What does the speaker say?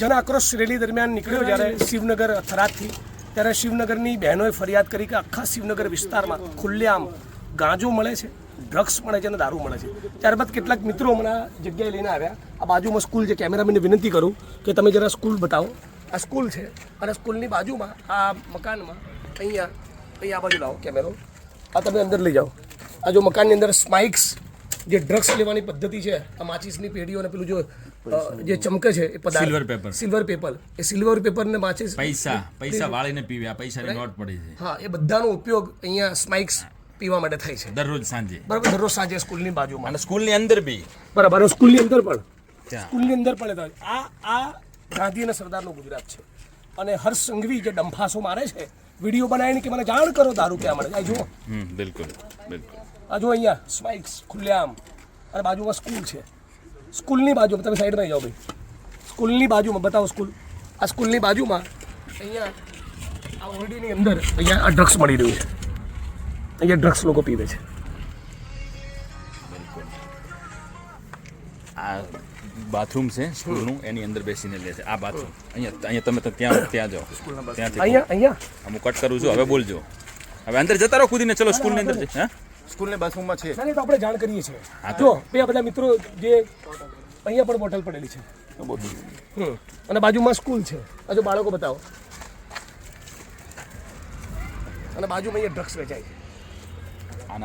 જન આક્રોશ રેલી દરમિયાન નીકળ્યો જ્યારે શિવનગર થરાદથી, ત્યારે શિવનગરની બહેનોએ ફરિયાદ કરી કે આખા શિવનગર વિસ્તારમાં ખુલ્લેઆમ ગાંજો મળે છે, ડ્રગ્સ મળે છે અને દારૂ મળે છે. ત્યારબાદ કેટલાક મિત્રો હમણાં જગ્યાએ લઈને આવ્યા. આ બાજુમાં સ્કૂલ છે. કેમેરામેનને વિનંતી કરું કે તમે જરા સ્કૂલ બતાવો. આ સ્કૂલ છે અને સ્કૂલની બાજુમાં, આ મકાનમાં, અહીંયા અહીંયા આ બાજુ લાવો કેમેરો. આ તમે અંદર લઈ જાઓ. આ જો મકાનની અંદર સ્માઇક્સ જે ડ્રગ્સ લેવાની પદ્ધતિ છે આ માચીસની પેઢીઓ અને પેલું જો જે ચમકે છે એ પદાર્થ. સિલ્વર પેપર સિલ્વર પેપર એ સિલ્વર પેપર ને માચીસ પૈસા પૈસા વાળીને પીવે આ પૈસાની નોટ પડી છે. હા એ બધાનો ઉપયોગ અહીંયા સ્માઇક્સ પીવા માટે થાય છે. દરરોજ સાંજે. બરાબર દરરોજ સાંજે સ્કૂલની બાજુમાં. અને સ્કૂલની અંદર બી. બરાબર સ્કૂલની અંદર પણ. સ્કૂલની અંદર પણ આ આ ગાંધી અને સરદારનું ગુજરાત છે. અને હર્ષ સંઘવી જે ડંફાસો મારે છે વીડિયો બનાવીને કે મને જાણ કરો દારૂ ક્યાં મળે જુઓ. બિલકુલ બિલકુલ. આ જો અહીંયા સ્પાઇક્સ ખુલ્લેઆમ. અને બાજુમાં સ્કૂલ છે. સ્કૂલની બાજુમાં તમે સાઈડમાં જાઓ ભાઈ. સ્કૂલની બાજુમાં બતાવો સ્કૂલ આ સ્કૂલની બાજુમાં અહીંયા આ ઓરડીની અંદર અહીંયા આ ડ્રગ્સ મળી રહ્યું છે. અહીંયા ડ્રગ્સ લોકો પીવે છે. આ બાથરૂમ છે સ્કૂલનું એની અંદર બેસીને લે છે. આ બાથરૂમ અહીંયા અહીંયા તમે ત્યાં ત્યાં જાઓ. ત્યાંથી અહીંયા અહીંયા. હું કટ કરું છું. હવે બોલજો. હવે અંદર જતા રહો કૂદીને ચલો સ્કૂલની અંદર. હા? સ્કૂલની બાથરૂમમાં છે. ના તો આપણે જાણ કરીએ છીએ. જો બે બધા મિત્રો જે અહીંયા પણ બોટલ પડેલી છે. હમ. અને બાજુમાં સ્કૂલ છે. આજે બાળકો બતાવો. અને બાજુમાં અહીંયા ડ્રગ્સ વેચાય છે.